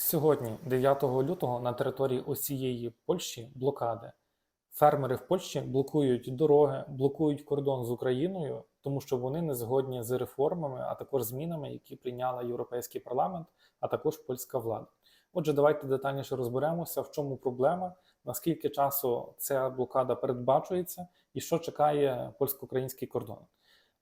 Сьогодні, 9 лютого, на території усієї Польщі блокади. Фермери в Польщі блокують дороги, блокують кордон з Україною, тому що вони не згодні з реформами, а також змінами, які прийняла Європейський парламент, а також польська влада. Отже, давайте детальніше розберемося, в чому проблема, наскільки часу ця блокада передбачується і що чекає польсько-український кордон.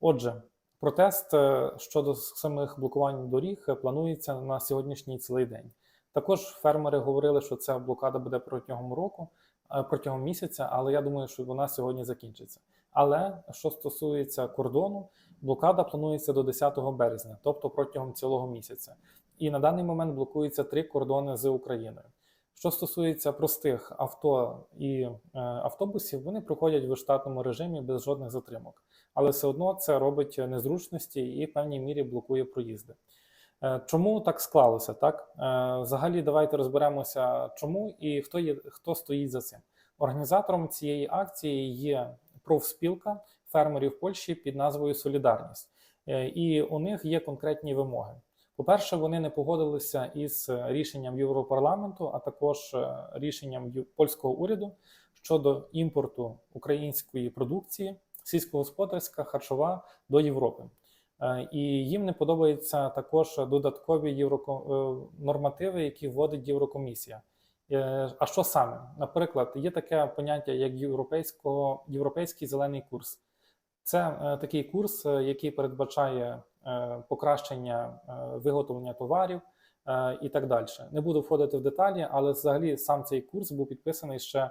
Отже, протест е, щодо самих блокувань доріг е, планується на сьогоднішній цілий день. Також фермери говорили, що ця блокада буде протягом року, е, протягом місяця, але я думаю, що вона сьогодні закінчиться. Але що стосується кордону, блокада планується до 10 березня, тобто протягом цілого місяця. І на даний момент блокуються три кордони з Україною. Що стосується простих авто і е, автобусів, вони проходять в штатному режимі без жодних затримок, але все одно це робить незручності і в певній мірі блокує проїзди. Е, Чому так склалося? Так Е, взагалі, давайте розберемося, чому і хто є хто стоїть за цим. Організатором цієї акції є профспілка фермерів Польщі під назвою Солідарність, Е, і у них є конкретні вимоги. По-перше, вони не погодилися із рішенням Європарламенту, а також рішенням польського уряду щодо імпорту української продукції, сільськогосподарська, харчова до Європи. Е, І їм не подобаються також додаткові євроко- е, нормативи, які вводить Єврокомісія. Е, А що саме? Наприклад, є таке поняття як європейського, європейський зелений курс. Це такий курс, який передбачає покращення виготовлення товарів і так далі. Не буду входити в деталі, але взагалі сам цей курс був підписаний ще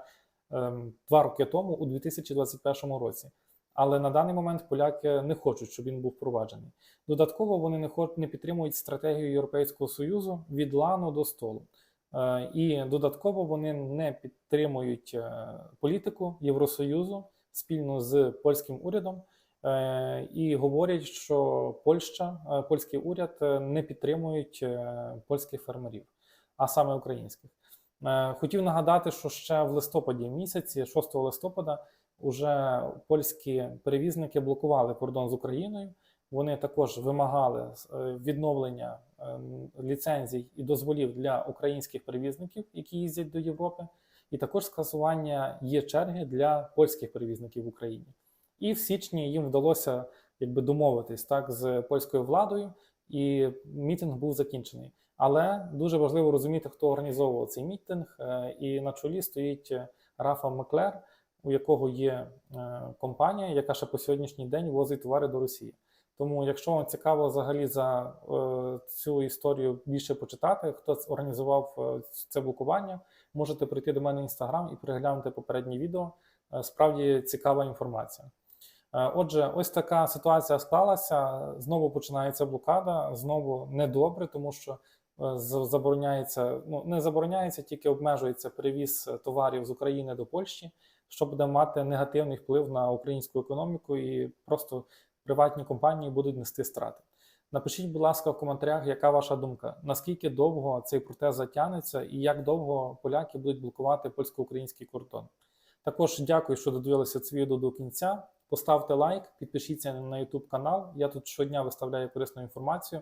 ем, два роки тому, у 2021 році. Але на даний момент поляки не хочуть, щоб він був впроваджений. Додатково вони не хо- не підтримують стратегію Європейського союзу від лану до столу. Е, І додатково вони не підтримують е, політику Євросоюзу спільно з польським урядом е, і говорять, що Польща, польський уряд не підтримують польських фермерів, а саме українських. Е, Хотів нагадати, що ще в листопаді місяці, 6 листопада, уже польські перевізники блокували кордон з Україною. Вони також вимагали е, відновлення е, ліцензій і дозволів для українських перевізників, які їздять до Європи, і також скасування є черги для польських перевізників в Україні. І в січні їм вдалося якби домовитись так з польською владою, і мітинг був закінчений. Але дуже важливо розуміти, хто організовував цей мітинг, е, і на чолі стоїть е, Рафа Маклер, у якого є е, компанія, яка ще по сьогоднішній день возить товари до Росії. Тому, якщо вам цікаво взагалі за цю історію більше почитати, хто організував це блокування, можете прийти до мене в інстаграм і переглянути попереднє відео. Справді цікава інформація. Отже, ось така ситуація склалася. Знову починається блокада, знову недобре, тому що забороняється, ну не забороняється, тільки обмежується перевіз е, товарів з України до Польщі, що буде мати негативний вплив на українську економіку і просто приватні компанії будуть нести страти. Напишіть, будь ласка, в коментарях, яка ваша думка, наскільки довго цей протест затягнеться і як довго поляки будуть блокувати польсько-український кордон. Також дякую, що додивилися це відео до кінця. Поставте лайк, підпишіться на YouTube канал. Я тут щодня виставляю корисну інформацію